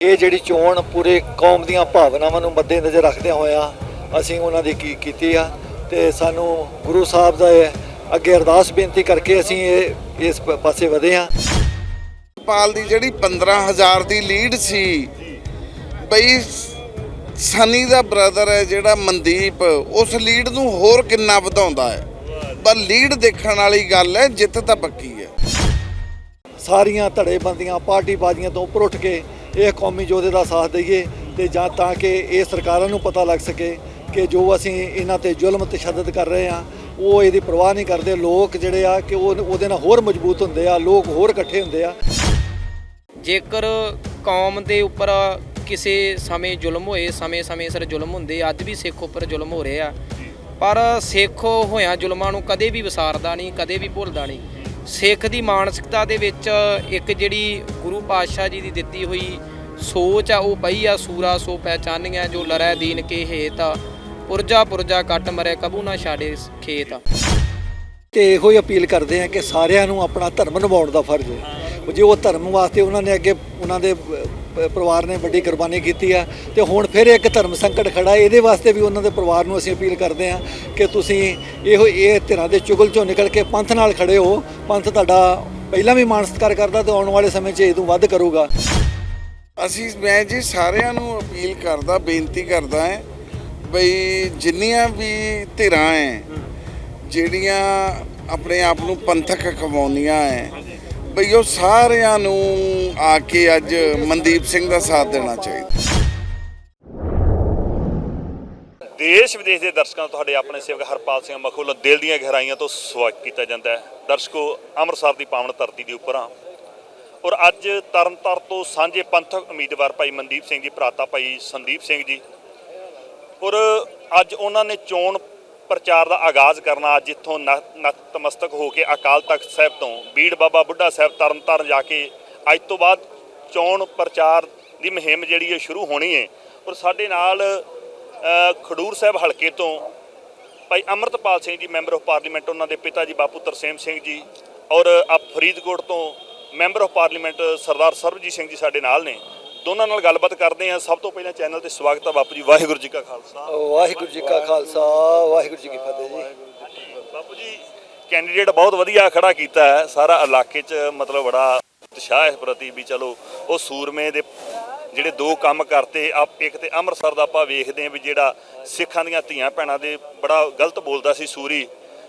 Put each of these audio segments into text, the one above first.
ਇਹ ਜਿਹੜੀ ਚੋਣ ਪੂਰੇ ਕੌਮ ਦੀਆਂ ਭਾਵਨਾਵਾਂ ਨੂੰ ਮੱਦੇ ਨਜ਼ਰ ਰੱਖਦਿਆਂ ਹੋਇਆਂ ਅਸੀਂ ਉਹਨਾਂ ਦੀ ਕੀ ਕੀਤੀ ਆ ਤੇ ਸਾਨੂੰ ਗੁਰੂ ਸਾਹਿਬ ਦਾ ਅੱਗੇ ਅਰਦਾਸ ਬੇਨਤੀ ਕਰਕੇ ਅਸੀਂ ਇਹ ਇਸ ਪਾਸੇ ਵਧੇ ਆ ਪਾਲ ਦੀ ਜਿਹੜੀ 15000 ਦੀ ਲੀਡ ਸੀ ਬਈ ਸਨੀ ਦਾ ਬ੍ਰਦਰ ਹੈ ਜਿਹੜਾ ਮਨਦੀਪ ਉਸ ਲੀਡ ਨੂੰ ਹੋਰ ਕਿੰਨਾ ਵਧਾਉਂਦਾ ਹੈ? ਪਰ ਲੀਡ ਦੇਖਣ ਵਾਲੀ ਗੱਲ ਹੈ ਜਿੱਤ ਤਾਂ ਪੱਕੀ ਹੈ। ਸਾਰੀਆਂ ਧੜੇਬੰਦੀਆਂ ਪਾਰਟੀ ਬਾਜ਼ੀਆਂ ਤੋਂ ਉੱਪਰ ਉੱਠ ਕੇ ਇਹ ਕੌਮੀ ਯੋਧੇ ਦਾ ਸਾਥ ਦਈਏ ਤੇ ਜਾਂ ਤਾਂ ਕਿ ਇਹ ਸਰਕਾਰਾਂ ਨੂੰ ਪਤਾ ਲੱਗ ਸਕੇ ਕਿ ਜੋ ਅਸੀਂ ਇਹਨਾਂ ਤੇ ਜ਼ੁਲਮ ਤਸ਼ੱਦਦ ਕਰ ਰਹੇ ਆ ਉਹ ਇਹਦੀ ਪਰਵਾਹ ਨਹੀਂ ਕਰਦੇ। ਲੋਕ ਜਿਹੜੇ ਆ ਕਿ ਉਹ ਉਹਦੇ ਨਾਲ ਹੋਰ ਮਜ਼ਬੂਤ ਹੁੰਦੇ ਆ, ਲੋਕ ਹੋਰ ਇਕੱਠੇ ਹੁੰਦੇ ਆ। ਜੇਕਰ ਕੌਮ ਦੇ ਉੱਪਰ ਕਿਸੇ ਸਮੇਂ ਜ਼ੁਲਮ ਹੋਏ, ਸਮੇਂ-ਸਮੇਂ ਸਿਰ ਜ਼ੁਲਮ ਹੁੰਦੇ, ਅੱਜ ਵੀ ਸਿੱਖ ਉੱਪਰ ਜ਼ੁਲਮ ਹੋ ਰਹੇ। ਆ ਪਰ ਸਿੱਖ ਹੋਇਆਂ ਜ਼ੁਲਮਾਂ ਨੂੰ ਕਦੇ ਵੀ ਵਿਸਾਰਦਾ ਨਹੀਂ, ਕਦੇ ਵੀ ਭੁੱਲਦਾ ਨਹੀਂ। ਸਿੱਖ ਦੀ ਮਾਨਸਿਕਤਾ ਦੇ ਵਿੱਚ ਇੱਕ ਜਿਹੜੀ ਗੁਰੂ ਪਾਤਸ਼ਾਹ ਜੀ ਦੀ ਦਿੱਤੀ ਹੋਈ ਸੋਚ ਆ ਉਹ ਪਈ ਆ ਸੂਰਾ ਸੋ ਪਹਿਚਾਨੀਆਂ ਜੋ ਲਰੈ ਦੀਨ ਕੇ ਹੇਤ ਪੁਰਜਾ ਪੁਰਜਾ ਕੱਟ ਮਰੇ ਕਬੂ ਨਾ ਛਾੜੇ ਖੇਤ ਤੇ ਇਹੋ ਹੀ ਅਪੀਲ ਕਰਦੇ ਆ ਕਿ ਸਾਰਿਆਂ ਨੂੰ ਆਪਣਾ ਧਰਮ ਨਿਭਾਉਣ ਦਾ ਫਰਜ਼ ਹੈ। ਜੇ ਉਹ ਧਰਮ ਵਾਸਤੇ ਉਹਨਾਂ ਨੇ ਅੱਗੇ ਉਹਨਾਂ ਦੇ ਪਰਿਵਾਰ ਨੇ ਵੱਡੀ ਕੁਰਬਾਨੀ ਕੀਤੀ ਆ ਤੇ ਹੁਣ ਫਿਰ ਇੱਕ ਧਰਮ ਸੰਕਟ ਖੜਾ ਇਹਦੇ ਵਾਸਤੇ ਵੀ ਉਹਨਾਂ ਦੇ ਪਰਿਵਾਰ ਨੂੰ ਅਸੀਂ ਅਪੀਲ ਕਰਦੇ ਆ ਕਿ ਤੁਸੀਂ ਇਹੋ ਇਹ ਧਿਰਾਂ ਦੇ ਚੁਗਲ ਚੋਂ ਨਿਕਲ ਕੇ ਪੰਥ ਨਾਲ ਖੜੇ ਹੋ। ਪੰਥ ਤੁਹਾਡਾ ਪਹਿਲਾਂ ਵੀ ਮਾਣ ਸਤਿਕਾਰ ਕਰਦਾ ਤੇ ਆਉਣ ਵਾਲੇ ਸਮੇਂ 'ਚ ਇਹ ਤੋਂ ਵੱਧ ਕਰੂਗਾ। ਅਸੀਂ, ਮੈਂ ਜੀ ਸਾਰਿਆਂ ਨੂੰ ਅਪੀਲ ਕਰਦਾ, ਬੇਨਤੀ ਕਰਦਾ ਹੈ ਬਈ ਜਿੰਨੀਆਂ ਵੀ ਧਿਰਾਂ ਹੈ, ਜਿਹੜੀਆਂ ਆਪਣੇ ਆਪ ਨੂੰ ਪੰਥਕ ਕਮਾਉਂਦੀਆਂ ਹੈ ਬਈ ਉਹ ਸਾਰਿਆਂ ਨੂੰ ਆ ਕੇ ਅੱਜ ਮਨਦੀਪ ਸਿੰਘ ਦਾ ਸਾਥ ਦੇਣਾ ਚਾਹੀਦਾ। ਦੇਸ਼ ਵਿਦੇਸ਼ ਦੇ ਦਰਸ਼ਕਾਂ ਨੂੰ ਤੁਹਾਡੇ ਆਪਣੇ ਸੇਵਕ ਹਰਪਾਲ ਸਿੰਘ ਮਖੂਲ ਦਿਲ ਦੀਆਂ ਗਹਿਰਾਈਆਂ ਤੋਂ ਸਵਾਗਤ ਕੀਤਾ ਜਾਂਦਾ ਹੈ। ਦਰਸ਼ਕੋ, ਅੰਮ੍ਰਿਤਸਰ ਦੀ ਪਾਵਨ ਧਰਤੀ ਦੇ ਉੱਪਰ ਆ ਔਰ ਅੱਜ ਤਰਨਤਾਰ ਤੋਂ ਸਾਂਝੇ ਪੰਥਕ ਉਮੀਦਵਾਰ ਭਾਈ ਮਨਦੀਪ ਸਿੰਘ ਜੀ, ਭਰਾਤਾ ਭਾਈ ਸੰਦੀਪ ਸਿੰਘ ਜੀ। ਔਰ ਅੱਜ ਉਹਨਾਂ ਨੇ ਚੋਣ ਪ੍ਰਚਾਰ ਦਾ ਆਗਾਜ਼ ਕਰਨਾ ਅੱਜ ਇੱਥੋਂ ਨ- ਨਤਮਸਤਕ ਹੋ ਕੇ ਅਕਾਲ ਤਖਤ ਸਾਹਿਬ ਤੋਂ, ਬੀੜ ਬਾਬਾ ਬੁੱਢਾ ਸਾਹਿਬ ਤਰਨਤਾਰਨ ਜਾ ਕੇ ਅੱਜ ਤੋਂ ਬਾਅਦ ਚੋਣ ਪ੍ਰਚਾਰ ਦੀ ਮੁਹਿੰਮ ਜਿਹੜੀ ਹੈ ਸ਼ੁਰੂ ਹੋਣੀ ਹੈ। ਔਰ ਸਾਡੇ ਨਾਲ ਖਡੂਰ ਸਾਹਿਬ ਹਲਕੇ ਤੋਂ ਭਾਈ Amritpal Singh ji, member of parliament, ਉਹਨਾਂ ਦੇ ਪਿਤਾ ਜੀ ਬਾਪੂ ਤਰਸੇਮ ਸਿੰਘ ਜੀ ਔਰ ਆ ਫਰੀਦਕੋਟ ਤੋਂ member of parliament Sardar Sarabjit Singh ji ਸਾਡੇ ਨਾਲ ਨੇ। ਦੋਨਾਂ ਨਾਲ ਗੱਲਬਾਤ ਕਰਦੇ ਹਾਂ। ਸਭ ਤੋਂ ਪਹਿਲਾਂ ਚੈਨਲ ਤੇ ਸਵਾਗਤ ਹੈ ਬਾਪੂ ਜੀ। ਵਾਹਿਗੁਰੂ ਜੀ ਕਾ ਖਾਲਸਾ। ਵਾਹਿਗੁਰੂ ਜੀ ਕਾ ਖਾਲਸਾ ਵਾਹਿਗੁਰੂ ਜੀ ਕੀ ਫਤਿਹ ਜੀ। ਬਾਪੂ ਜੀ ਕੈਂਡੀਡੇਟ ਬਹੁਤ ਵਧੀਆ ਖੜਾ ਕੀਤਾ ਹੈ। ਸਾਰਾ ਇਲਾਕੇ 'ਚ ਮਤਲਬ ਬੜਾ ਉਤਸ਼ਾਹ ਹੈ ਪ੍ਰਤੀ ਵੀ ਚਲੋ ਉਹ ਸੂਰਮੇ ਦੇ ਜਿਹੜੇ ਦੋ ਕੰਮ ਕਰਤੇ ਆਪ ਇੱਕ ਤੇ ਅੰਮ੍ਰਿਤਸਰ ਦਾ ਆਪਾਂ ਵੇਖਦੇ ਹਾਂ ਵੀ ਜਿਹੜਾ ਸਿੱਖਾਂ ਦੀਆਂ ਧੀਆਂ ਭੈਣਾਂ ਦੇ ਬੜਾ ਗਲਤ ਬੋਲਦਾ ਸੀ ਸੂਰੀ।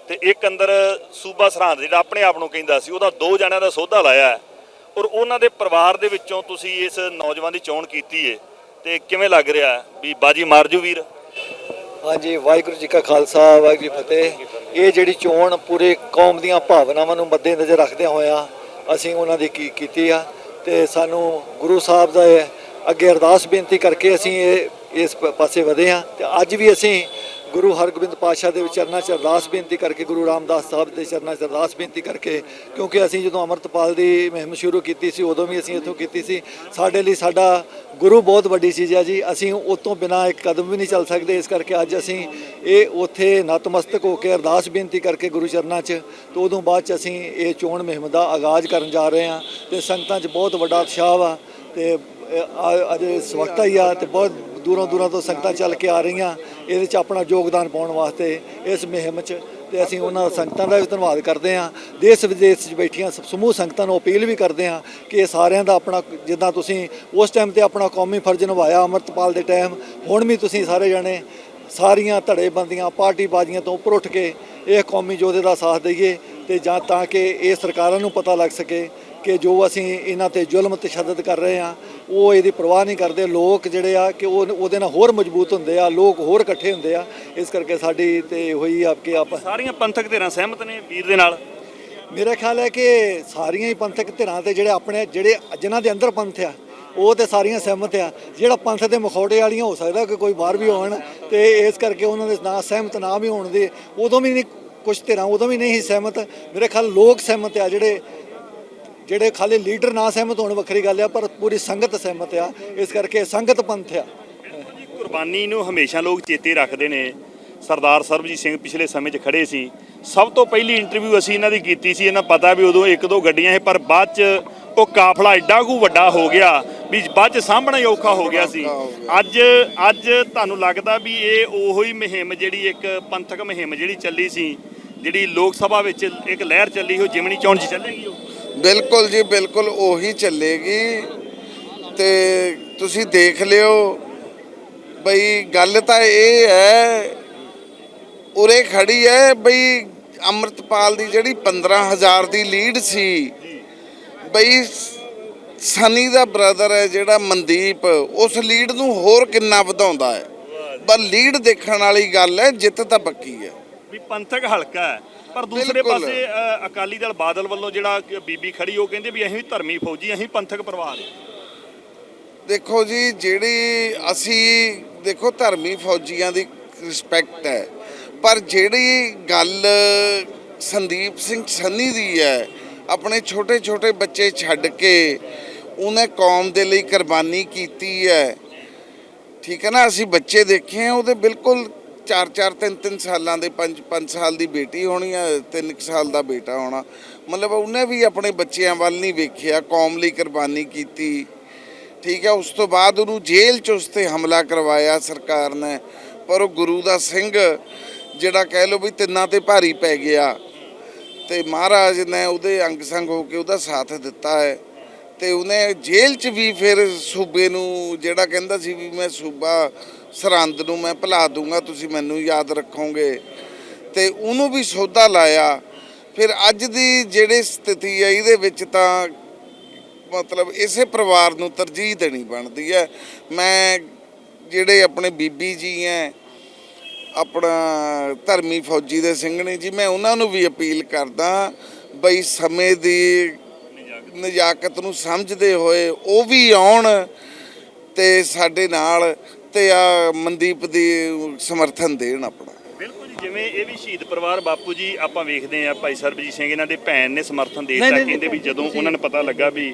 ਤੇ ਇੱਕ ਅੰਦਰ ਸੂਬਾ ਸਰਹੰਦ ਜਿਹੜਾ ਆਪਣੇ ਆਪ ਨੂੰ ਕਹਿੰਦਾ ਸੀ ਉਹਦਾ ਦੋ ਜਣਿਆਂ ਦਾ ਸੌਦਾ ਲਾਇਆ ਹੈ। ਔਰ ਉਹਨਾਂ ਦੇ ਪਰਿਵਾਰ ਦੇ ਵਿੱਚੋਂ ਤੁਸੀਂ ਇਸ ਨੌਜਵਾਨ ਦੀ ਚੋਣ ਕੀਤੀ ਏ, ਤੇ ਕਿਵੇਂ ਲੱਗ ਰਿਹਾ ਵੀ ਬਾਜੀ ਮਾਰਜੂ ਵੀਰ? ਹਾਂਜੀ, ਵਾਹਿਗੁਰੂ ਜੀ ਕਾ ਖਾਲਸਾ, ਵਾਹਿਗੁਰੂ ਜੀ ਫਤਿਹ। ਇਹ ਜਿਹੜੀ ਚੋਣ ਪੂਰੇ ਕੌਮ ਦੀਆਂ ਭਾਵਨਾਵਾਂ ਨੂੰ ਮੱਦੇ ਨਜ਼ਰ ਰੱਖਦਿਆਂ ਹੋਇਆਂ ਅਸੀਂ ਉਹਨਾਂ ਦੀ ਕੀ ਕੀਤੀ ਆ, ਤੇ ਸਾਨੂੰ ਗੁਰੂ ਸਾਹਿਬ ਦਾ ਅੱਗੇ ਅਰਦਾਸ ਬੇਨਤੀ ਕਰਕੇ ਅਸੀਂ ਇਹ ਇਸ ਪਾਸੇ ਵਧੇ ਆ, ਤੇ ਅੱਜ ਵੀ ਅਸੀਂ ਗੁਰੂ ਹਰਗੋਬਿੰਦ ਪਾਤਸ਼ਾਹ ਦੇ ਚਰਨਾਂ 'ਚ ਅਰਦਾਸ ਬੇਨਤੀ ਕਰਕੇ, ਗੁਰੂ ਰਾਮਦਾਸ ਸਾਹਿਬ ਦੇ ਚਰਨਾਂ 'ਚ ਅਰਦਾਸ ਬੇਨਤੀ ਕਰਕੇ, ਕਿਉਂਕਿ ਅਸੀਂ ਜਦੋਂ ਅਮਰਤਪਾਲ ਦੀ ਮੁਹਿੰਮ ਸ਼ੁਰੂ ਕੀਤੀ ਸੀ, ਉਦੋਂ ਵੀ ਅਸੀਂ ਇੱਥੋਂ ਕੀਤੀ ਸੀ। ਸਾਡੇ ਲਈ ਸਾਡਾ ਗੁਰੂ ਬਹੁਤ ਵੱਡੀ ਚੀਜ਼ ਹੈ ਜੀ। ਅਸੀਂ ਉਹ ਤੋਂ ਬਿਨਾ ਇੱਕ ਕਦਮ ਵੀ ਨਹੀਂ ਚੱਲ ਸਕਦੇ। ਇਸ ਕਰਕੇ ਅੱਜ ਅਸੀਂ ਇਹ ਉੱਥੇ ਨਤਮਸਤਕ ਹੋ ਕੇ ਅਰਦਾਸ ਬੇਨਤੀ ਕਰਕੇ ਗੁਰੂ ਚਰਨਾਂ 'ਚ, ਤੇ ਉਦੋਂ ਬਾਅਦ 'ਚ ਅਸੀਂ ਇਹ ਚੋਣ ਮੁਹਿੰਮ ਦਾ ਆਗਾਜ਼ ਕਰਨ ਜਾ ਰਹੇ ਹਾਂ। ਤੇ ਸੰਗਤਾਂ 'ਚ ਬਹੁਤ ਵੱਡਾ ਉਤਸ਼ਾਹ ਵਾ ਤੇ, ਅ- ਅੱਜ ਇਸ ਹੀ ਆ ਤੇ ਬਹੁਤ ਦੂਰੋਂ ਦੂਰੋਂ ਤੋਂ ਸੰਗਤਾਂ ਚੱਲ ਕੇ ਆ ਰਹੀਆਂ। ਇਹਦੇ 'ਚ ਆਪਣਾ ਯੋਗਦਾਨ ਪਾਉਣ ਵਾਸਤੇ ਇਸ ਮੁਹਿੰਮ 'ਚ ਤੇ ਅਸੀਂ ਉਹਨਾਂ ਸੰਗਤਾਂ ਦਾ ਵੀ ਧੰਨਵਾਦ ਕਰਦੇ ਹਾਂ। ਦੇਸ਼ ਵਿਦੇਸ਼ 'ਚ ਬੈਠੀਆਂ ਸਮੂਹ ਸੰਗਤਾਂ ਨੂੰ ਅਪੀਲ ਵੀ ਕਰਦੇ ਹਾਂ ਕਿ ਇਹ ਸਾਰਿਆਂ ਦਾ ਆਪਣਾ ਜਿੱਦਾਂ ਤੁਸੀਂ ਉਸ ਟਾਈਮ ਤੇ ਆਪਣਾ ਕੌਮੀ ਫਰਜ਼ ਨਿਭਾਇਆ ਅਮਰਤਪਾਲ ਦੇ ਟਾਈਮ ਹੁਣ ਵੀ ਤੁਸੀਂ ਸਾਰੇ ਜਣੇ ਸਾਰੀਆਂ ਧੜੇਬੰਦੀਆਂ, ਪਾਰਟੀਬਾਜ਼ੀਆਂ ਤੋਂ ਉੱਪਰ ਉੱਠ ਕੇ ਇਹ ਕੌਮੀ ਯੋਧੇ ਦਾ ਸਾਥ ਦਈਏ ਤੇ ਜਾਂ ਤਾਂ ਕਿ ਇਹ ਸਰਕਾਰਾਂ ਨੂੰ ਪਤਾ ਲੱਗ ਸਕੇ ਕਿ ਜੋ ਅਸੀਂ ਇਹਨਾਂ ਤੇ ਜ਼ੁਲਮ ਤਸ਼ੱਦਦ ਕਰ ਰਹੇ ਹਾਂ ਉਹ ਇਹਦੀ ਪਰਵਾਹ ਨਹੀਂ ਕਰਦੇ। ਲੋਕ ਜਿਹੜੇ ਆ ਕਿ ਉਹ ਉਹਦੇ ਨਾਲ ਹੋਰ ਮਜ਼ਬੂਤ ਹੁੰਦੇ ਆ ਲੋਕ ਹੋਰ ਇਕੱਠੇ ਹੁੰਦੇ ਆ। ਇਸ ਕਰਕੇ ਸਾਡੀ ਤੇ ਹੋਈ ਆ ਕਿ ਆਪ ਸਾਰੀਆਂ ਪੰਥਕ ਧਿਰਾਂ ਸਹਿਮਤ ਨੇ ਵੀਰ ਦੇ ਨਾਲ? ਮੇਰਾ ਖਿਆਲ ਹੈ ਕਿ ਸਾਰੀਆਂ ਹੀ ਪੰਥਕ ਧਿਰਾਂ ਤੇ ਜਿਹੜੇ ਆਪਣੇ ਜਿਹੜੇ ਜਿਨ੍ਹਾਂ ਦੇ ਅੰਦਰ ਪੰਥ ਆ ਉਹ ਤੇ ਸਾਰੀਆਂ ਸਹਿਮਤ ਆ। ਜਿਹੜਾ ਪੰਥ ਦੇ ਮਖੌੜੇ ਵਾਲੀਆਂ ਹੋ ਸਕਦਾ ਕਿ ਕੋਈ ਬਾਹਰ ਵੀ ਹੋਣ ਤੇ ਇਸ ਕਰਕੇ ਉਹਨਾਂ ਦੇ ਨਾ ਸਹਿਮਤ ਨਾ ਵੀ ਹੋਣ ਦੇ ਉਦੋਂ ਵੀ ਨਹੀਂ ਕੁਝ ਧਿਰਾਂ ਉਦੋਂ ਵੀ ਨਹੀਂ ਸਹਿਮਤ। ਮੇਰੇ ਖਿਆਲ ਲੋਕ ਸਹਿਮਤ ਆ ਜਿਹੜੇ ਜਿਹੜੇ ਖਾਲੀ ਲੀਡਰ ਨਾ ਸਹਿਮਤ ਹੋਣ ਵੱਖਰੀ ਗੱਲ ਆ, ਪਰ ਪੂਰੀ ਸੰਗਤ ਸਹਿਮਤ ਆ। ਇਸ ਕਰਕੇ ਸੰਗਤ ਪੰਥ ਆ। ਕੁਰਬਾਨੀ ਨੂੰ ਹਮੇਸ਼ਾ ਲੋਕ ਚੇਤੇ ਰੱਖਦੇ ਨੇ। ਸਰਦਾਰ ਸਰਬਜੀਤ ਸਿੰਘ ਪਿਛਲੇ ਸਮੇਂ 'ਚ ਖੜੇ ਸੀ। ਸਭ ਤੋਂ ਪਹਿਲੀ ਇੰਟਰਵਿਊ ਅਸੀਂ ਇਹਨਾਂ ਦੀ ਕੀਤੀ ਸੀ। ਇਹਨਾਂ ਪਤਾ ਵੀ ਉਦੋਂ ਇੱਕ ਦੋ ਗੱਡੀਆਂ ਸੀ, ਪਰ ਬਾਅਦ 'ਚ ਉਹ ਕਾਫਲਾ ਐਡਾ ਕੁ ਵੱਡਾ ਹੋ ਗਿਆ ਵੀ ਬਾਅਦ ਚ ਸਾਂਭਣਾ ਹੀ ਔਖਾ ਹੋ ਗਿਆ ਸੀ। ਅੱਜ ਅੱਜ ਤੁਹਾਨੂੰ ਲੱਗਦਾ ਵੀ ਇਹ ਉਹੋ ਹੀ ਮੁਹਿੰਮ ਜਿਹੜੀ ਇੱਕ ਪੰਥਕ ਮੁਹਿੰਮ ਜਿਹੜੀ ਚੱਲੀ ਸੀ, ਜਿਹੜੀ ਲੋਕ ਸਭਾ ਵਿੱਚ ਇੱਕ ਲਹਿਰ ਚੱਲੀ ਉਹ ਜਿਮਣੀ ਚੋਣ 'ਚ ਚੱਲੇਗੀ ਉਹ? ਬਿਲਕੁਲ ਜੀ, ਬਿਲਕੁਲ ਉਹੀ ਚੱਲੇਗੀ। ਤੇ ਤੁਸੀਂ ਦੇਖ ਲਿਓ। ਬਈ ਗੱਲ ਤਾਂ ਇਹ ਹੈ, ਉਰੇ ਖੜੀ ਹੈ ਬਈ ਅੰਮ੍ਰਿਤਪਾਲ ਦੀ ਜਿਹੜੀ 15000 ਦੀ ਲੀਡ ਸੀ। ਬਈ ਸਨੀ ਦਾ ਬ੍ਰਦਰ ਹੈ ਜਿਹੜਾ ਮਨਦੀਪ, ਉਸ ਲੀਡ ਨੂੰ ਹੋਰ ਕਿੰਨਾ ਵਧਾਉਂਦਾ ਹੈ। ਪਰ ਲੀਡ ਦੇਖਣ ਵਾਲੀ ਗੱਲ ਹੈ, ਜਿੱਤ ਤਾਂ ਪੱਕੀ ਹੈ। ਵੀ ਪੰਥਕ ਹਲਕਾ ਹੈ। ਪਰ ਦੂਸਰੇ ਬਿਲਕੁਲ। ਪਾਸੇ ਅ, ਅਕਾਲੀ ਦਲ ਬਾਦਲ ਵੱਲੋਂ ਜਿਹੜਾ ਕਿ ਬੀਬੀ ਖੜੀ ਉਹ ਕਹਿੰਦੇ ਵੀ ਅਸੀਂ ਧਰਮੀ ਫੌਜੀ ਅਸੀਂ ਪੰਥਕ ਪਰਿਵਾਰ ਹਾਂ ਦੇਖੋ ਜੀ ਜਿਹੜੀ ਅਸੀਂ ਦੇਖੋ ਧਰਮੀ ਫੌਜੀਆਂ ਦੀ ਰਿਸਪੈਕਟ ਹੈ ਪਰ ਜਿਹੜੀ ਗੱਲ ਸੰਦੀਪ ਸਿੰਘ ਸੰਨੀ ਦੀ ਹੈ ਆਪਣੇ ਛੋਟੇ ਛੋਟੇ ਬੱਚੇ ਛੱਡ ਕੇ ਉਹਨੇ ਕੌਮ ਦੇ ਲਈ ਕੁਰਬਾਨੀ ਕੀਤੀ ਹੈ ਠੀਕ ਹੈ ਨਾ ਅਸੀਂ ਬੱਚੇ ਦੇਖੇ ਆ ਉਹਦੇ ਬਿਲਕੁਲ 4-4 3-3 ਸਾਲਾਂ ਦੇ 5-5 ਸਾਲ ਦੀ ਬੇਟੀ ਹੋਣੀ ਆ 3 ਸਾਲ ਦਾ ਬੇਟਾ ਹੋਣਾ। ਮਤਲਬ ਉਹਨੇ ਵੀ ਆਪਣੇ ਬੱਚਿਆਂ ਵੱਲ ਨਹੀਂ ਵੇਖਿਆ, ਕੌਮ ਲਈ ਕੁਰਬਾਨੀ ਕੀਤੀ। ਠੀਕ ਹੈ ਉਸ ਤੋਂ ਬਾਅਦ ਉਹਨੂੰ ਜੇਲ੍ਹ 'ਚ ਉਸ ਤੇ ਹਮਲਾ ਕਰਵਾਇਆ ਸਰਕਾਰ ਨੇ। ਪਰ ਉਹ ਗੁਰੂ ਦਾ ਸਿੰਘ, ਜਿਹੜਾ ਕਹਿ ਲਓ ਵੀ ਤਿੰਨਾਂ ਤੇ ਭਾਰੀ ਪੈ ਗਿਆ। ਤੇ ਮਹਾਰਾਜ ਨੇ ਉਹਦੇ ਅੰਗ ਸੰਗ ਹੋ ਕੇ ਉਹਦਾ ਸਾਥ ਦਿੱਤਾ ਹੈ। ਤੇ ਉਹਨੇ ਜੇਲ੍ਹ 'ਚ ਵੀ ਫਿਰ ਸੂਬੇ ਨੂੰ ਜਿਹੜਾ ਕਹਿੰਦਾ ਸੀ ਵੀ ਮੈਂ ਸੂਬਾ ਸਰਹੰਦ ਨੂੰ ਮੈਂ ਭੁਲਾ ਦੂੰਗਾ, ਤੁਸੀਂ ਮੈਨੂੰ ਯਾਦ ਰੱਖੋਗੇ। ਤੇ ਉਹਨੂੰ ਵੀ ਸੌਦਾ ਲਾਇਆ। ਫਿਰ ਅੱਜ ਦੀ ਜਿਹੜੀ ਸਥਿਤੀ ਹੈ, ਇਹਦੇ ਵਿੱਚ ਤਾਂ ਮਤਲਬ ਇਸੇ ਪਰਿਵਾਰ ਨੂੰ ਤਰਜੀਹ ਦੇਣੀ ਬਣਦੀ ਹੈ। ਮੈਂ ਜਿਹੜੇ ਆਪਣੇ ਬੀਬੀ ਜੀ ਹੈ, ਆਪਣਾ ਧਰਮੀ ਫੌਜੀ ਦੇ ਸਿੰਘਣੇ ਜੀ, ਮੈਂ ਉਹਨਾਂ ਨੂੰ ਵੀ ਅਪੀਲ ਕਰਦਾ ਬਈ ਸਮੇਂ ਦੀ ਨਜਾਕਤ ਨੂੰ ਸਮਝਦੇ ਹੋਏ ਉਹ ਵੀ ਆਉਣ ਤੇ ਸਾਡੇ ਨਾਲ ਤੇ ਆ ਮਨਦੀਪ ਦੀ ਸਮਰਥਨ ਦੇਣ ਆਪਣਾ। ਬਿਲਕੁਲ ਜੀ ਜਿਵੇਂ ਇਹ ਵੀ ਸ਼ਹੀਦ ਪਰਿਵਾਰ ਬਾਪੂ ਜੀ ਆਪਾਂ ਵੇਖਦੇ ਆ ਭਾਈ ਸਰਬਜੀਤ ਸਿੰਘ ਇਹਨਾਂ ਦੇ ਭੈਣ ਨੇ ਸਮਰਥਨ ਦੇ ਦਿੱਤਾ ਕਹਿੰਦੇ ਵੀ ਜਦੋਂ ਉਹਨਾਂ ਨੂੰ ਪਤਾ ਲੱਗਾ ਵੀ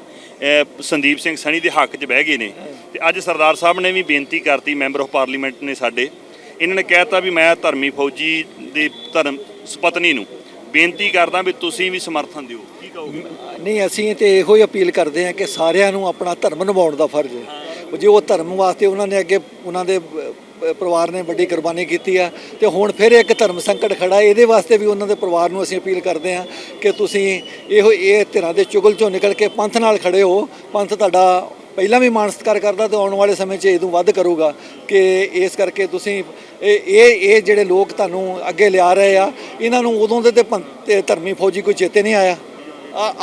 ਸੰਦੀਪ ਸਿੰਘ ਸਣੀ ਦੇ ਹੱਕ 'ਚ ਬਹਿ ਗਏ ਨੇ ਤੇ ਅੱਜ ਸਰਦਾਰ ਸਾਹਿਬ ਨੇ ਵੀ ਬੇਨਤੀ ਕਰਤੀ ਮੈਂਬਰ ਆਫ ਪਾਰਲੀਮੈਂਟ ਨੇ ਸਾਡੇ। ਇਹਨਾਂ ਨੇ ਕਹਿਤਾ ਵੀ ਮੈਂ ਧਰਮੀ ਫੌਜੀ ਦੇ ਧਰਮ ਸੁਪਤਨੀ ਨੂੰ ਬੇਨਤੀ ਕਰਦਾ ਵੀ ਤੁਸੀਂ ਵੀ ਸਮਰਥਨ ਦਿਓ। ਕੀ ਕਹੋਗੇ? ਨਹੀਂ, ਅਸੀਂ ਤੇ ਇਹੋ ਹੀ ਅਪੀਲ ਕਰਦੇ ਹਾਂ ਕਿ ਸਾਰਿਆਂ ਨੂੰ ਆਪਣਾ ਧਰਮ ਨਿਭਾਉਣ ਦਾ ਫਰਜ਼ ਹੈ। ਜੇ ਉਹ ਧਰਮ ਵਾਸਤੇ ਉਹਨਾਂ ਨੇ ਅੱਗੇ, ਉਹਨਾਂ ਦੇ ਪਰਿਵਾਰ ਨੇ ਵੱਡੀ ਕੁਰਬਾਨੀ ਕੀਤੀ ਆ, ਤੇ ਹੁਣ ਫਿਰ ਇੱਕ ਧਰਮ ਸੰਕਟ ਖੜਾ, ਇਹਦੇ ਵਾਸਤੇ ਵੀ ਉਹਨਾਂ ਦੇ ਪਰਿਵਾਰ ਨੂੰ ਅਸੀਂ ਅਪੀਲ ਕਰਦੇ ਹਾਂ ਕਿ ਤੁਸੀਂ ਇਹੋ, ਇਹ ਧਿਰਾਂ ਦੇ ਚੁਗਲ ਚੋਂ ਨਿਕਲ ਕੇ ਪੰਥ ਨਾਲ ਖੜੇ ਹੋ। ਪੰਥ ਤੁਹਾਡਾ ਪਹਿਲਾਂ ਵੀ ਮਾਣ ਸਤਿਕਾਰ ਕਰਦਾ ਤੇ ਆਉਣ ਵਾਲੇ ਸਮੇਂ 'ਚ ਇਹਦੋਂ ਵੱਧ ਕਰੂਗਾ ਕਿ ਇਸ ਕਰਕੇ ਤੁਸੀਂ ਇਹ ਇਹ ਇਹ ਜਿਹੜੇ ਲੋਕ ਤੁਹਾਨੂੰ ਅੱਗੇ ਲਿਆ ਰਹੇ ਆ, ਇਹਨਾਂ ਨੂੰ ਉਦੋਂ ਦੇ ਤੇ ਪੰਥ- ਧਰਮੀ ਫੌਜੀ ਕੋਈ ਚੇਤੇ ਨਹੀਂ ਆਇਆ।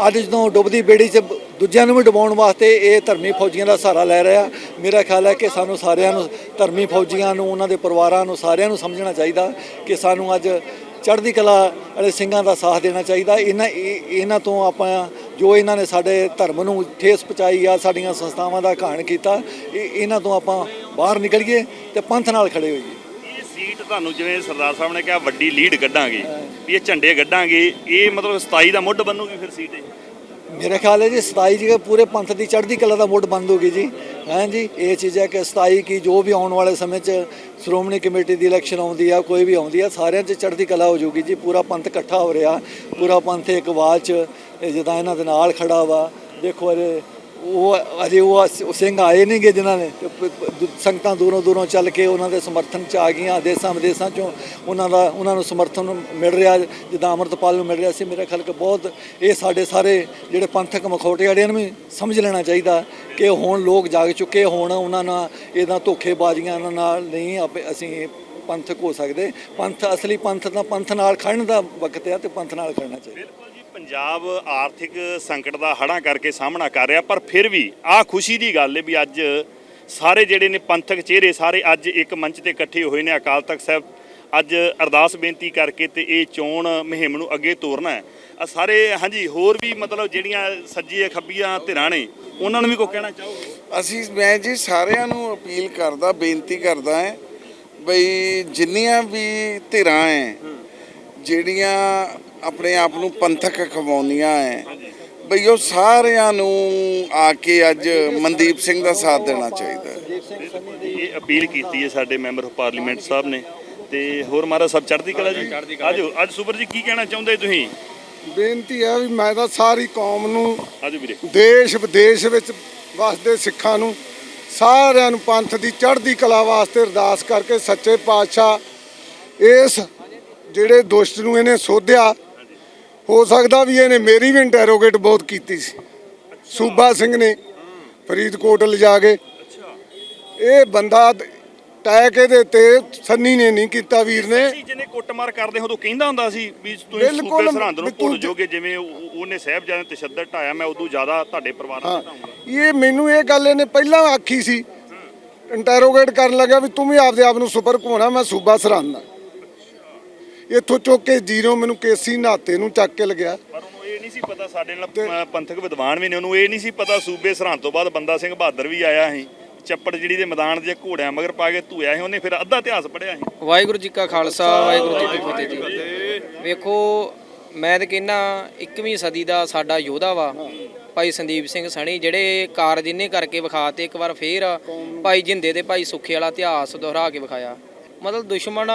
ਅੱਜ ਜਦੋਂ ਡੁੱਬਦੀ ਬੇੜੀ 'ਚ ਦੂਜਿਆਂ ਨੂੰ ਵੀ ਡੁਬਾਉਣ ਵਾਸਤੇ ਇਹ ਧਰਮੀ ਫੌਜੀਆਂ ਦਾ ਸਹਾਰਾ ਲੈ ਰਿਹਾ, ਮੇਰਾ ਖਿਆਲ ਹੈ ਕਿ ਸਾਨੂੰ ਸਾਰਿਆਂ ਨੂੰ, ਧਰਮੀ ਫੌਜੀਆਂ ਨੂੰ, ਉਹਨਾਂ ਦੇ ਪਰਿਵਾਰਾਂ ਨੂੰ, ਸਾਰਿਆਂ ਨੂੰ ਸਮਝਣਾ ਚਾਹੀਦਾ ਕਿ ਸਾਨੂੰ ਅੱਜ ਚੜ੍ਹਦੀ ਕਲਾ ਵਾਲੇ ਸਿੰਘਾਂ ਦਾ ਸਾਥ ਦੇਣਾ ਚਾਹੀਦਾ। ਇਹਨਾਂ, ਇਹ- ਇਹਨਾਂ ਤੋਂ ਆਪਾਂ ਜੋ ਇਹਨਾਂ ਨੇ ਸਾਡੇ ਧਰਮ ਨੂੰ ਠੇਸ ਪਹੁੰਚਾਈ ਆ ਸਾਡੀਆਂ ਸੰਸਥਾਵਾਂ ਦਾ ਘਾਣ ਕੀਤਾ ਇਹ- ਇਹਨਾਂ ਤੋਂ ਆਪਾਂ ਬਾਹਰ ਨਿਕਲੀਏ ਤੇ ਪੰਥ ਨਾਲ ਖੜੇ ਹੋਈਏ। ਇਹ ਸੀਟ ਤੁਹਾਨੂੰ ਜਿਵੇਂ ਸਰਦਾਰ ਸਾਹਿਬ ਨੇ ਕਿਹਾ ਵੱਡੀ ਲੀਡ ਕੱਢਾਂਗੇ ਵੀ ਇਹ ਝੰਡੇ ਕੱਢਾਂਗੇ ਇਹ ਮਤਲਬ 27 ਦਾ ਮੁੱਢ ਬਣੂਗੀ ਫਿਰ ਸੀਟ ਇਹ? ਮੇਰੇ ਖਿਆਲ ਹੈ ਜੀ 27 ਜੀ ਪੂਰੇ ਪੰਥ ਦੀ ਚੜ੍ਹਦੀ ਕਲਾ ਦਾ ਮੁੱਢ ਬੰਦ ਹੋਗੀ ਜੀ। ਹਾਂ ਜੀ? ਇਹ ਚੀਜ਼ ਹੈ ਕਿ 27 ਕੀ ਜੋ ਵੀ ਆਉਣ ਵਾਲੇ ਸਮੇਂ 'ਚ ਸ਼੍ਰੋਮਣੀ ਕਮੇਟੀ ਦੀ ਇਲੈਕਸ਼ਨ ਆਉਂਦੀ ਆ, ਕੋਈ ਵੀ ਆਉਂਦੀ ਆ, ਸਾਰਿਆਂ 'ਚ ਚੜ੍ਹਦੀ ਕਲਾ ਹੋ ਜਾਊਗੀ ਜੀ। ਪੂਰਾ ਪੰਥ ਇਕੱਠਾ ਹੋ ਰਿਹਾ। ਪੂਰਾ ਪੰਥ ਇੱਕ ਆਵਾਜ਼ 'ਚ ਜਿੱਦਾਂ ਇਹਨਾਂ ਦੇ ਨਾਲ ਖੜਾ ਵਾ। ਦੇਖੋ ਅਜੇ ਉਹ ਅਜੇ ਉਹ ਸ- ਸਿੰਘ ਆਏ ਨਹੀਂਗੇ ਜਿਨ੍ਹਾਂ ਨੇ। ਤੇ ਪ- ਪ- ਦੂ- ਸੰਗਤਾਂ ਦੂਰੋਂ ਦੂਰੋਂ ਚੱਲ ਕੇ ਉਹਨਾਂ ਦੇ ਸਮਰਥਨ 'ਚ ਆ ਗਈਆਂ। ਦੇਸਾਂ ਵਿਦੇਸਾਂ 'ਚੋਂ ਉਹਨਾਂ ਦਾ, ਉਹਨਾਂ ਨੂੰ ਸਮਰਥਨ ਮਿਲ ਰਿਹਾ। ਜਿੱਦਾਂ ਅੰਮ੍ਰਿਤਪਾਲ ਨੂੰ ਮਿਲ ਰਿਹਾ ਸੀ। ਮੇਰੇ ਖਿਆਲ ਕਿ ਬਹੁਤ ਇਹ ਸਾਡੇ ਸਾਰੇ ਜਿਹੜੇ ਪੰਥਕ ਮਖੌਟੇ ਵਾਲਿਆਂ ਨੂੰ ਵੀ ਸਮਝ ਲੈਣਾ ਚਾਹੀਦਾ ਕਿ ਹੁਣ ਲੋਕ ਜਾਗ ਚੁੱਕੇ, ਹੋਣ ਉਹਨਾਂ ਨਾਲ ਇਹਦਾ ਧੋਖੇਬਾਜ਼ੀਆਂ ਇਹਨਾਂ ਨਾਲ ਨਹੀਂ ਆਪੇ ਅਸੀਂ ਪੰਥਕ ਹੋ ਸਕਦੇ। ਪੰਥ, ਅਸਲੀ ਪੰਥ ਤਾਂ ਪੰਥ ਨਾਲ ਖੜਨ ਦਾ ਵਕਤ ਹੈ ਤੇ ਪੰਥ ਨਾਲ ਖੜਨਾ ਚਾਹੀਦਾ। ਬਿਲਕੁਲ ਪੰਜਾਬ ਆਰਥਿਕ ਸੰਕਟ ਦਾ ਹੜ੍ਹਾਂ ਕਰਕੇ ਸਾਹਮਣਾ ਕਰ ਰਿਹਾ ਪਰ ਫਿਰ ਵੀ ਆ ਖੁਸ਼ੀ ਦੀ ਗੱਲ ਹੈ ਵੀ ਅੱਜ ਸਾਰੇ ਜਿਹੜੇ ਨੇ ਪੰਥਕ ਚਿਹਰੇ ਸਾਰੇ ਅੱਜ ਇੱਕ ਮੰਚ ਤੇ ਇਕੱਠੇ ਹੋਏ ਨੇ ਅਕਾਲ ਤਖਤ ਸਾਹਿਬ। ਅੱਜ ਅਰਦਾਸ ਬੇਨਤੀ ਕਰਕੇ ਤੇ ਇਹ ਚੋਣ ਮੁਹਿੰਮ ਨੂੰ ਅੱਗੇ ਤੋਰਨਾ ਹੈ। ਆ ਸਾਰੇ ਹਾਂਜੀ ਹੋਰ ਵੀ ਮਤਲਬ ਜਿਹੜੀਆਂ ਸੱਜੀਆਂ ਖੱਬੀਆਂ ਧਿਰਾਂ ਨੇ ਉਹਨਾਂ ਨੂੰ ਵੀ ਕੋਈ ਕਹਿਣਾ ਚਾਹੋਗੇ? ਅਸੀਂ ਮੈਂ ਜੀ ਸਾਰਿਆਂ ਨੂੰ ਅਪੀਲ ਕਰਦਾ ਬੇਨਤੀ ਕਰਦਾ ਹੈ ਬਈ ਜਿੰਨੀਆਂ ਵੀ ਧਿਰਾਂ ਹੈ। ਜਿਹੜੀਆਂ ਆਪਣੇ ਆਪ ਨੂੰ ਪੰਥਕ ਖਵਾਉਂਦੀਆਂ ਹੈ ਬਈ ਉਹ ਸਾਰਿਆਂ ਨੂੰ ਆ ਕੇ ਅੱਜ ਮਨਦੀਪ ਸਿੰਘ ਦਾ ਸਾਥ ਦੇਣਾ ਚਾਹੀਦਾ। ਹੈ ਇਹ ਅਪੀਲ ਕੀਤੀ ਹੈ ਸਾਡੇ ਮੈਂਬਰ ਆਫ ਪਾਰਲੀਮੈਂਟ ਸਾਹਿਬ ਨੇ। ਤੇ ਹੋਰ ਮਹਾਰਾਜ ਸਭ ਚੜ੍ਹਦੀ ਕਲਾ ਜੀ? ਆਜੋ ਅੱਜ ਸੁਪਰ ਜੀ ਕੀ ਕਹਿਣਾ ਚਾਹੁੰਦੇ ਤੁਸੀਂ? ਬੇਨਤੀ ਹੈ ਵੀ ਮੈਂ ਤਾਂ ਸਾਰੀ ਕੌਮ ਨੂੰ ਆਜੋ ਵੀਰੇ। ਦੇਸ਼ ਵਿਦੇਸ਼ ਵਿੱਚ ਵਸਦੇ ਸਿੱਖਾਂ ਨੂੰ ਸਾਰਿਆਂ ਨੂੰ ਪੰਥ ਦੀ ਚੜ੍ਹਦੀ ਕਲਾ ਵਾਸਤੇ ਅਰਦਾਸ ਕਰਕੇ ਸੱਚੇ ਪਾਤਸ਼ਾਹ ਇਸ ਜਿਹੜੇ ਦੁਸ਼ਟ ਨੂੰ ਇਹਨੇ ਸੋਧਿਆ ਹੋ ਸਕਦਾ ਵੀ ਇਹਨੇ ਮੇਰੀ ਵੀ ਇੰਟਰੋਗੇਟ ਬਹੁਤ ਕੀਤੀ ਸੀ। ਸੂਬਾ ਸਿੰਘ ਨੇ ਫਰੀਦਕੋਟ ਲਿਜਾ ਕੇ। ਇਹ ਬੰਦਾ ਟੈਕ ਇਹਦੇ ਤੇ ਸੰਨੀ ਨੇ ਨਹੀਂ ਕੀਤਾ ਵੀਰ ਨੇ। ਜਿਹਨੇ ਕੁੱਟਮਾਰ ਕਰਦੇ ਉਦੋਂ ਕਹਿੰਦਾ ਹੁੰਦਾ ਸੀ ਵੀ ਤੁਸੀਂ ਸੂਬੇ ਸਰਹੰਦ ਨੂੰ ਭੁੱਲ ਜਾਓਗੇ ਜਿਵੇਂ ਉਹ- ਉਹਨੇ ਸਾਹਿਬਜ਼ਾਦੇ ਨੂੰ ਤਸ਼ੱਦਦ ਢਾਇਆ ਮੈਂ ਉਦੋਂ ਜ਼ਿਆਦਾ ਤੁਹਾਡੇ ਪਰਿਵਾਰ ਨੂੰ ਢਾਉਂਗਾ ਇਹ ਮੈਨੂੰ ਇਹ ਗੱਲ ਇਹਨੇ ਪਹਿਲਾਂ ਆਖੀ ਸੀ। ਇੰਟਰੋਗੇਟ ਕਰਨ ਲੱਗਾ ਵੀ ਤੂੰ ਵੀ ਆਪਦੇ ਆਪ ਨੂੰ ਸੁਪਰ ਘੋਣਾ ਮੈਂ ਸੂਬਾ ਸਰਹੰਦ ਇੱਥੋਂ ਚੁੱਕ ਕੇ ਜੀਰੋ ਮੈਨੂੰ ਕੇਸੀ ਨਾਤੇ ਨੂੰ ਚੱਕ ਕੇ ਲਗਿਆ ਪਰ ਉਹਨੂੰ ਇਹ ਨਹੀਂ ਸੀ ਪਤਾ ਸਾਡੇ ਨਾਲ ਪੰਥਕ ਵਿਦਵਾਨ ਵੀ ਨੇ ਉਹਨੂੰ ਇਹ ਨਹੀਂ ਸੀ ਪਤਾ ਸੂਬੇ ਸਰਹੰਦ ਤੋਂ ਬਾਅਦ ਬੰਦਾ ਸਿੰਘ ਬਹਾਦਰ ਵੀ ਆਇਆ ਸੀ। ਚੱਪੜ ਜਿਹੜੀ ਦੇ ਮੈਦਾਨ ਦੇ ਘੋੜਿਆਂ ਮਗਰ ਪਾ ਕੇ ਧੂਇਆ ਸੀ ਉਹਨੇ ਫਿਰ ਅੱਧਾ ਇਤਿਹਾਸ ਪੜਿਆ ਸੀ। ਵਾਹਿਗੁਰੂ ਜੀ ਕਾ ਖਾਲਸਾ ਵਾਹਿਗੁਰੂ ਜੀ ਕੀ ਫਤਿਹ ਜੀ। ਵੇਖੋ ਮੈਂ ਤਾਂ ਕਹਿੰਨਾ 21ਵੀਂ ਸਦੀ ਦਾ ਸਾਡਾ ਯੋਧਾ ਵਾ ਭਾਈ ਸੰਦੀਪ ਸਿੰਘ ਸਣੀ ਜਿਹੜੇ ਕਾਰਜ ਇਹਨੇ ਕਰਕੇ ਵਿਖਾਤੇ ਇੱਕ ਵਾਰ ਫੇਰ ਭਾਈ ਜਿੰਦੇ ਦੇ ਭਾਈ ਸੁੱਖੇ ਵਾਲਾ ਇਤਿਹਾਸ ਦੁਹਰਾ ਕੇ ਵਿਖਾਇਆ। ਮਤਲਬ ਦੁਸ਼ਮਣ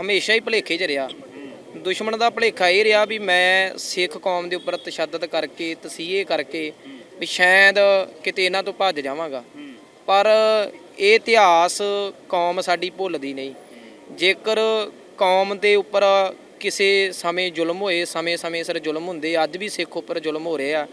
ਹਮੇਸ਼ਾ ਹੀ ਭਲੇਖੇ 'ਚ ਰਿਹਾ। ਦੁਸ਼ਮਣ ਦਾ ਭਲੇਖਾ ਇਹ ਰਿਹਾ ਵੀ ਮੈਂ ਸਿੱਖ ਕੌਮ ਦੇ ਉੱਪਰ ਤਸ਼ੱਦਦ ਕਰਕੇ, ਤਸੀਹੇ ਕਰਕੇ ਵੀ ਸ਼ਾਇਦ ਕਿਤੇ ਇਹਨਾਂ ਤੋਂ ਭੱਜ ਜਾਵਾਂਗਾ। ਪਰ ਇਹ ਇਤਿਹਾਸ ਕੌਮ ਸਾਡੀ ਭੁੱਲਦੀ ਨਹੀਂ। ਜੇਕਰ ਕੌਮ ਦੇ ਉੱਪਰ ਕਿਸੇ ਸਮੇਂ ਜ਼ੁਲਮ ਹੋਏ ਸਮੇਂ-ਸਮੇਂ ਸਿਰ ਜ਼ੁਲਮ ਹੁੰਦੇ, ਅੱਜ ਵੀ ਸਿੱਖ ਉੱਪਰ ਜ਼ੁਲਮ ਹੋ ਰਹੇ। ਆ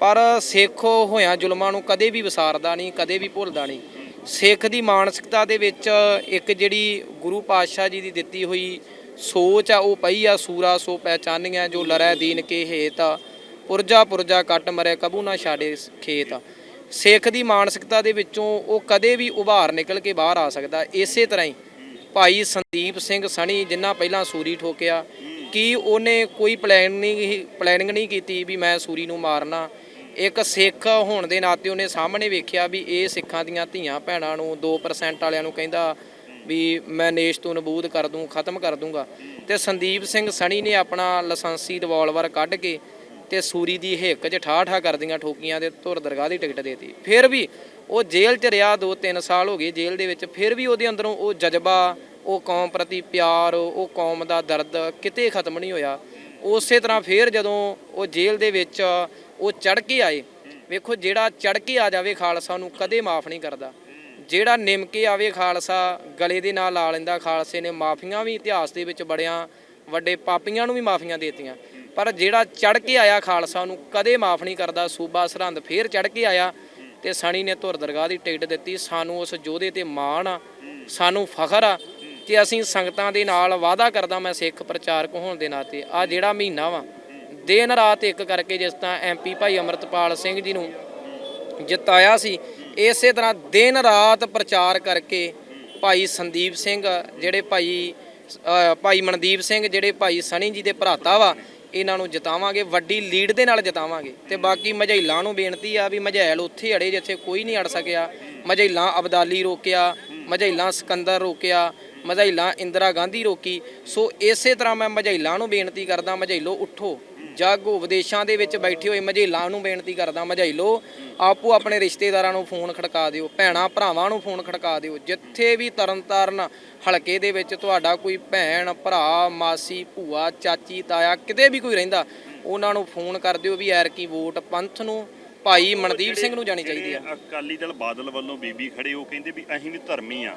ਪਰ ਸਿੱਖ ਹੋਇਆਂ ਜ਼ੁਲਮਾਂ ਨੂੰ ਕਦੇ ਵੀ ਵਿਸਾਰਦਾ ਨਹੀਂ, ਕਦੇ ਵੀ ਭੁੱਲਦਾ ਨਹੀਂ। ਸਿੱਖ ਦੀ ਮਾਨਸਿਕਤਾ ਦੇ ਵਿੱਚ ਇੱਕ ਜਿਹੜੀ ਗੁਰੂ ਪਾਤਸ਼ਾਹ ਜੀ ਦੀ ਦਿੱਤੀ ਹੋਈ ਸੋਚ ਆ, ਉਹ ਪਈ ਆ, ਸੂਰਾ ਸੋ ਪਹਿਚਾਨੀਆਂ, ਜੋ ਲੜੈ ਦੀਨ ਕੇ ਹੇਤ ਪੁਰਜਾ ਪੁਰਜਾ ਕੱਟ ਮਰੇ, ਕਬੂ ਨਾ ਛਾੜੇ ਖੇਤ ਸਿੱਖ ਦੀ ਮਾਨਸਿਕਤਾ ਦੇ ਵਿੱਚੋਂ ਉਹ ਕਦੇ ਵੀ ਉਭਾਰ ਨਿਕਲ ਕੇ ਬਾਹਰ ਆ ਸਕਦਾ। ਇਸੇ ਤਰ੍ਹਾਂ ਹੀ ਭਾਈ ਸੰਦੀਪ ਸਿੰਘ ਸਣੀ, ਜਿੰਨਾ ਪਹਿਲਾਂ ਸੂਰੀ ਠੋਕਿਆ, ਕੀ ਉਹਨੇ ਕੋਈ ਪਲਾਨ ਨਹੀਂ ਪਲੈਨਿੰਗ ਨਹੀਂ ਕੀਤੀ ਵੀ ਮੈਂ ਸੂਰੀ ਨੂੰ ਮਾਰਨਾ? ਇੱਕ ਸਿੱਖ ਹੋਣ ਦੇ ਨਾਤੇ ਉਹਨੇ ਸਾਹਮਣੇ ਵੇਖਿਆ ਵੀ ਇਹ ਸਿੱਖਾਂ ਦੀਆਂ ਧੀਆਂ ਭੈਣਾਂ ਨੂੰ 2% ਵਾਲਿਆਂ ਨੂੰ ਕਹਿੰਦਾ ਵੀ ਮੈਂ ਨੇਸ਼ ਤੋਂ ਨਬੂਦ ਕਰ ਦੂੰ, ਖਤਮ ਕਰ ਦੂੰਗਾ। ਤੇ ਸੰਦੀਪ ਸਿੰਘ ਸਣੀ ਨੇ ਆਪਣਾ ਲਾਇਸੈਂਸੀ ਰਿਵਾਲਵਰ ਕੱਢ ਕੇ ਤੇ ਸੂਰੀ ਦੀ ਹਿੱਕ 'ਚ ਠਾ ਠਾ ਕਰਦੀਆਂ ਠੋਕੀਆਂ ਤੇ ਧੁਰ ਦਰਗਾਹ ਦੀ ਟਿਕਟ ਦੇਤੀ। ਫਿਰ ਵੀ ਉਹ ਜੇਲ੍ਹ 'ਚ ਰਿਹਾ 2-3 ਸਾਲ ਹੋ ਗਏ ਜੇਲ੍ਹ ਦੇ ਵਿੱਚ, ਫਿਰ ਵੀ ਉਹਦੇ ਅੰਦਰੋਂ ਉਹ ਜਜ਼ਬਾ, ਉਹ ਕੌਮ ਪ੍ਰਤੀ ਪਿਆਰ, ਉਹ ਕੌਮ ਦਾ ਦਰਦ ਕਿਤੇ ਖਤਮ ਨਹੀਂ ਹੋਇਆ। ਉਸੇ ਤਰ੍ਹਾਂ ਫਿਰ ਜਦੋਂ ਉਹ ਜੇਲ੍ਹ ਦੇ ਵਿੱਚ ਉਹ ਚੜ ਕੇ ਆਏ। ਵੇਖੋ, ਜਿਹੜਾ ਚੜ ਕੇ ਆ ਜਾਵੇ ਖਾਲਸਾ ਨੂੰ ਕਦੇ ਮਾਫ ਨਹੀਂ ਕਰਦਾ। ਜਿਹੜਾ ਨਿਮ ਕੇ ਆਵੇ ਖਾਲਸਾ, ਗਲੇ ਦੇ ਨਾਲ ਲਾ ਲੈਂਦਾ। ਖਾਲਸੇ ਨੇ ਮਾਫੀਆਂ ਵੀ ਇਤਿਹਾਸ ਦੇ ਵਿੱਚ ਬੜਿਆਂ ਵੱਡੇ ਪਾਪੀਆਂ ਨੂੰ ਵੀ ਮਾਫੀਆਂ ਦੇਤੀਆਂ। ਪਰ ਜਿਹੜਾ ਚੜ ਕੇ ਆਇਆ ਖਾਲਸਾ ਨੂੰ ਕਦੇ ਮਾਫ ਨਹੀਂ ਕਰਦਾ। ਸੂਬਾ ਸਰਹੰਦ ਫੇਰ ਚੜ ਕੇ ਆਇਆ ਤੇ ਸਣੀ ਨੇ ਧੁਰ ਦਰਗਾਹ ਦੀ ਟਿਕਟ ਦਿੱਤੀ। ਸਾਨੂੰ ਉਸ ਯੋਧੇ ਤੇ ਮਾਣ ਆ, ਸਾਨੂੰ ਫਖਰ ਆ ਕਿ ਅਸੀਂ ਸੰਗਤਾਂ ਦੇ ਨਾਲ ਵਾਅਦਾ ਕਰਦਾ ਮੈਂ ਸਿੱਖ ਪ੍ਰਚਾਰਕ ਹੋਣ ਦੇ ਨਾਤੇ। ਆ ਜਿਹੜਾ ਮਹੀਨਾ ਵਾ ਦਿਨ ਰਾਤ ਇੱਕ ਕਰਕੇ ਜਿਸ ਤਰ੍ਹਾਂ ਐਮਪੀ ਭਾਈ ਅਮਰਤਪਾਲ ਸਿੰਘ ਜੀ ਨੂੰ ਜਿਤਾਇਆ ਸੀ, ਇਸੇ ਤਰ੍ਹਾਂ ਦਿਨ ਰਾਤ ਪ੍ਰਚਾਰ ਕਰਕੇ ਭਾਈ ਸੰਦੀਪ ਸਿੰਘ ਜਿਹੜੇ ਭਾਈ ਭਾਈ ਮਨਦੀਪ ਸਿੰਘ ਜਿਹੜੇ ਭਾਈ ਸਣੀ ਜੀ ਦੇ ਭਰਾਤਾ ਵਾ, ਇਹਨਾਂ ਨੂੰ ਜਿਤਾਵਾਂਗੇ, ਵੱਡੀ ਲੀਡ ਦੇ ਨਾਲ ਜਿਤਾਵਾਂਗੇ। ਤੇ ਬਾਕੀ ਮਝੈਲਾਂ ਨੂੰ ਬੇਨਤੀ ਆ ਵੀ ਮਝੈਲ ਉੱਥੇ ਅੜੇ ਜਿੱਥੇ ਕੋਈ ਨਹੀਂ ਅੜ ਸਕਿਆ। ਮਝੈਲਾਂ ਅਬਦਾਲੀ ਰੋਕਿਆ, ਮਝੈਲਾਂ ਸਿਕੰਦਰ ਰੋਕਿਆ, ਮਝੈਲਾਂ ਇੰਦਰਾ ਗਾਂਧੀ ਰੋਕੀ। ਸੋ ਇਸੇ ਤਰ੍ਹਾਂ ਮੈਂ ਮਝੈਲਾਂ ਨੂੰ ਬੇਨਤੀ ਕਰਦਾ, ਮਝੈਲੋ ਉੱਠੋ। ਜਾਗੋ ਵਿਦੇਸ਼ਾਂ ਦੇ ਵਿੱਚ ਬੈਠੇ ਹੋਏ ਮਝੇਲਾਂ ਨੂੰ ਬੇਨਤੀ ਕਰਦਾ ਮਝਾਈਲੋ ਆਪੋ ਆਪਣੇ ਰਿਸ਼ਤੇਦਾਰਾਂ ਨੂੰ ਫੋਨ ਖੜਕਾ ਦਿਓ ਭੈਣਾ ਭਰਾਵਾਂ ਨੂੰ ਫੋਨ ਖੜਕਾ ਦਿਓ ਜਿੱਥੇ ਵੀ ਤਰਨਤਾਰਨ ਹਲਕੇ ਦੇ ਵਿੱਚ ਤੁਹਾਡਾ ਕੋਈ ਭੈਣ ਭਰਾ ਮਾਸੀ ਭੂਆ ਚਾਚੀ ਤਾਇਆ ਕਿਤੇ ਵੀ ਕੋਈ ਰਹਿੰਦਾ ਉਹਨਾਂ ਨੂੰ ਫੋਨ ਕਰ ਦਿਓ ਵੀ ਐਰ ਕੀ ਵੋਟ ਪੰਥ ਨੂੰ ਭਾਈ ਮਨਦੀਪ ਸਿੰਘ ਨੂੰ ਜਾਣੀ ਚਾਹੀਦੀ ਆ। ਜਿਹੜੇ ਅਕਾਲੀ ਦਲ ਬਾਦਲ ਵੱਲੋਂ ਬੀਬੀ ਖੜੇ ਉਹ ਕਹਿੰਦੇ ਵੀ ਅਸੀਂ ਵੀ ਧਰਮੀ ਆ।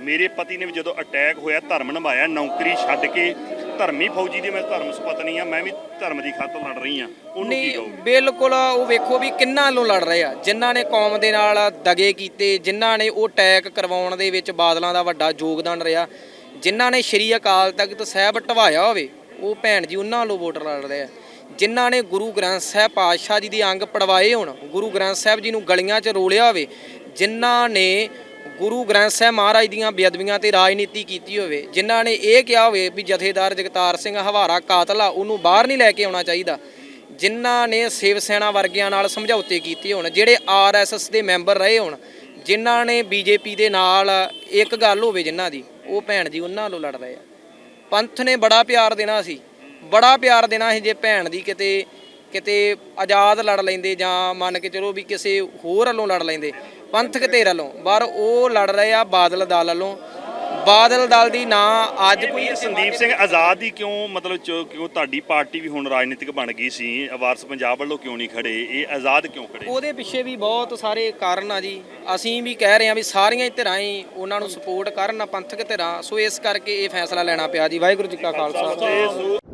ਮੇਰੇ ਪਤੀ ਨੇ ਵੀ ਜਦੋਂ ਅਟੈਕ ਹੋਇਆ ਧਰਮ ਨਿਭਾਇਆ ਨੌਕਰੀ ਛੱਡ ਕੇ ਧਰਮੀ ਫੌਜੀ ਦੀ ਮੈਂ ਧਰਮ ਸੁਪਤਨੀ ਆ ਮੈਂ ਵੀ ਧਰਮ ਦੀ ਖਾਤਰ ਲੜ ਰਹੀ ਆ। ਉਹਨੂੰ ਕੀ ਨਹੀਂ ਕਹੋਗੇ? ਬਿਲਕੁਲ ਉਹ ਵੇਖੋ ਵੀ ਕਿੰਨਾਂ ਨੂੰ ਲੜ ਰਹੇ ਆ। ਜਿਨ੍ਹਾਂ ਨੇ ਕੌਮ ਦੇ ਨਾਲ ਦਗੇ ਕੀਤੇ ਜਿਨ੍ਹਾਂ ਨੇ ਉਹ ਅਟੈਕ ਕਰਵਾਉਣ ਦੇ ਵਿੱਚ ਬਾਦਲਾਂ ਦਾ ਵੱਡਾ ਯੋਗਦਾਨ ਰਿਹਾ ਜਿਨ੍ਹਾਂ ਨੇ ਸ਼੍ਰੀ ਅਕਾਲ ਤਖਤ ਸਾਹਿਬ ਢਵਾਇਆ ਹੋਵੇ ਉਹ ਭੈਣ ਜੀ ਉਹਨਾਂ ਵੱਲੋਂ ਵੋਟ ਲੜ ਰਹੇ ਆ। ਜਿਨ੍ਹਾਂ ਨੇ ਗੁਰੂ ਗ੍ਰੰਥ ਸਾਹਿਬ ਪਾਤਸ਼ਾਹ ਜੀ ਦੀ ਅੰਗ ਪੜਵਾਏ ਹੋਣ ਗੁਰੂ ਗ੍ਰੰਥ ਸਾਹਿਬ ਜੀ ਨੂੰ ਗਲੀਆਂ 'ਚ ਰੋਲਿਆ ਹੋਵੇ ਜਿਨ੍ਹਾਂ ਨੇ ਗੁਰੂ ਗ੍ਰੰਥ ਸਾਹਿਬ ਮਹਾਰਾਜ ਦੀਆਂ ਬੇਅਦਬੀਆਂ ਤੇ ਰਾਜਨੀਤੀ ਕੀਤੀ ਹੋਵੇ, ਜਿਨ੍ਹਾਂ ਨੇ ਇਹ ਕਿਹਾ ਹੋਵੇ ਵੀ ਜਥੇਦਾਰ ਜਗਤਾਰ ਸਿੰਘ ਹਵਾਰਾ ਕਾਤਲ ਆ ਉਹਨੂੰ ਬਾਹਰ ਨਹੀਂ ਲੈ ਕੇ ਆਉਣਾ ਚਾਹੀਦਾ, ਜਿਨ੍ਹਾਂ ਨੇ ਸ਼ਿਵ ਸੈਨਾ ਵਰਗਿਆਂ ਨਾਲ ਸਮਝੌਤੇ ਕੀਤੇ ਹੋਣ, ਜਿਹੜੇ ਆਰਐਸਐਸ ਦੇ ਮੈਂਬਰ ਰਹੇ ਹੋਣ, ਜਿਨ੍ਹਾਂ ਨੇ ਬੀਜੇਪੀ ਦੇ ਨਾਲ ਇੱਕ ਗੱਲ ਹੋਵੇ ਜਿਨ੍ਹਾਂ ਦੀ, ਉਹ ਭੈਣ ਜੀ ਉਹਨਾਂ ਨੂੰ ਲੜ ਰਹੇ ਆ। ਪੰਥ ਨੇ ਬੜਾ ਪਿਆਰ ਦੇਣਾ ਸੀ, ਬੜਾ ਪਿਆਰ ਦੇਣਾ ਸੀ ਜੇ ਭੈਣ ਦੀ ਕਿਤੇ ਕਿਤੇ ਆਜ਼ਾਦ ਲੜ ਲੈਂਦੇ ਜਾਂ ਮੰਨ ਕੇ ਚਲੋ ਵੀ ਕਿਸੇ ਹੋਰ ਵੱਲੋਂ ਲੜ ਲੈਂਦੇ ਪੰਥਕ ਧਿਰ ਵੱਲੋਂ ਪਰ ਉਹ ਲੜ ਰਹੇ ਆ ਬਾਦਲ ਦਲ ਵੱਲੋਂ। ਬਾਦਲ ਦਲ ਦੀ ਨਾ ਅੱਜ ਕੋਈ ਸੰਦੀਪ ਸਿੰਘ ਆਜ਼ਾਦ ਹੀ ਕਿਉਂ ਮਤਲਬ ਕਿਉਂ ਤੁਹਾਡੀ ਪਾਰਟੀ ਵੀ ਹੁਣ ਰਾਜਨੀਤਿਕ ਬਣ ਗਈ ਸੀ ਵਾਰਸ ਪੰਜਾਬ ਵੱਲੋਂ ਕਿਉਂ ਨਹੀਂ ਖੜੇ? ਇਹ ਆਜ਼ਾਦ ਕਿਉਂ ਖੜੇ? ਉਹਦੇ ਪਿੱਛੇ ਵੀ ਬਹੁਤ ਸਾਰੇ ਕਾਰਨ ਆ ਜੀ। ਅਸੀਂ ਵੀ ਕਹਿ ਰਹੇ ਹਾਂ ਵੀ ਸਾਰੀਆਂ ਹੀ ਧਿਰਾਂ ਹੀ ਉਹਨਾਂ ਨੂੰ ਸਪੋਰਟ ਕਰਨ ਪੰਥਕ ਧਿਰਾਂ। ਸੋ ਇਸ ਕਰਕੇ ਇਹ ਫੈਸਲਾ ਲੈਣਾ ਪਿਆ ਜੀ। ਵਾਹਿਗੁਰੂ ਜੀ ਕਾ ਖਾਲਸਾ।